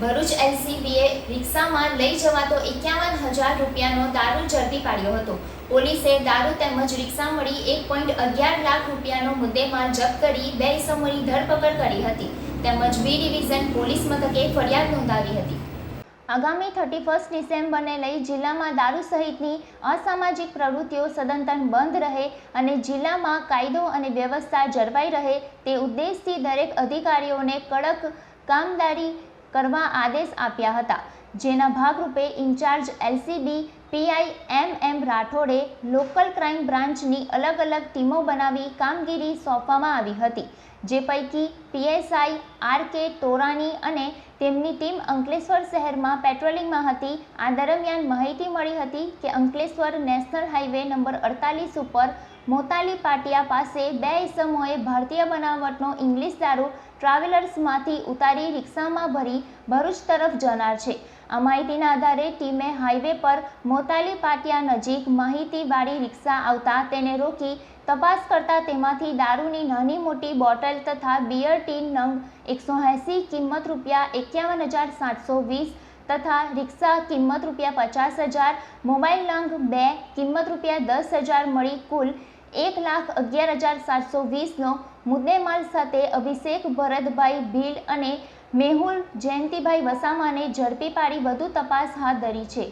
ભરૂચ એલસીબીએ રિક્ષામાં લઈ જવાતો એકાવન હજાર રૂપિયાનો દારૂ ઝડપી પાડ્યો હતો. પોલીસે દારૂ તેમજ રિક્ષા મળી એક પોઈન્ટ અગિયાર લાખ રૂપિયાનો મુદ્દેમાં જપ્ત કરી બે ઇસમોની ધરપકડ કરી હતી. તેમજ બી ડિવિઝન પોલીસ મથકે ફરિયાદ નોંધાવી હતી. આગામી થર્ટી ફર્સ્ટ ડિસેમ્બરને લઈ જિલ્લામાં દારૂ સહિતની અસામાજિક પ્રવૃત્તિઓ સદંતર બંધ રહે અને જિલ્લામાં કાયદો અને વ્યવસ્થા જળવાઈ રહે તે ઉદ્દેશથી દરેક અધિકારીઓને કડક કામદારી કરવા આદેશ આપ્યા હતા. જેના ભાગરૂપે incharge LCB PI M M રાઠોડે લોકલ ક્રાઇમ બ્રાન્ચની અલગ અલગ ટીમો બનાવી કામગીરી સોંપવામાં આવી હતી, જે પૈકી પીએસઆઈ આર કે તોરાની અને તેમની ટીમ અંકલેશ્વર શહેરમાં પેટ્રોલિંગમાં હતી. આ દરમિયાન માહિતી મળી હતી કે અંકલેશ્વર નેશનલ હાઈવે નંબર અડતાલીસ ઉપર મોતાલી પાટિયા પાસે બે ઇસમોએ ભારતીય બનાવટનો ઇંગ્લિશ દારૂ ટ્રાવેલર્સમાંથી ઉતારી રિક્ષામાં ભરી ભરૂચ તરફ જનાર છે. આ માહિતીના આધારે ટીમે હાઈવે પર મોતાલી પાટિયા નજીક માહિતીવાળી રિક્ષા આવતા તેને રોકી તપાસ કરતા તેમાંથી દારૂની નાની મોટી બોટલ તથા બિયર ટીન નંગ એકસો એંસી કિંમત રૂપિયા એકાવન હજાર સાતસો વીસ તથા રિક્ષા કિંમત રૂપિયા પચાસ હજાર, મોબાઈલ નંગ બે કિંમત રૂપિયા દસ હજાર મળી કુલ એક લાખ અગિયાર હજાર સાતસો વીસનો મુદ્દેમાલ સાથે અભિષેક ભરતભાઈ ભીલ અને મેહુલ જયંતિભાઈ વસામાને ઝડપી પાડી વધુ તપાસ હાથ ધરી છે.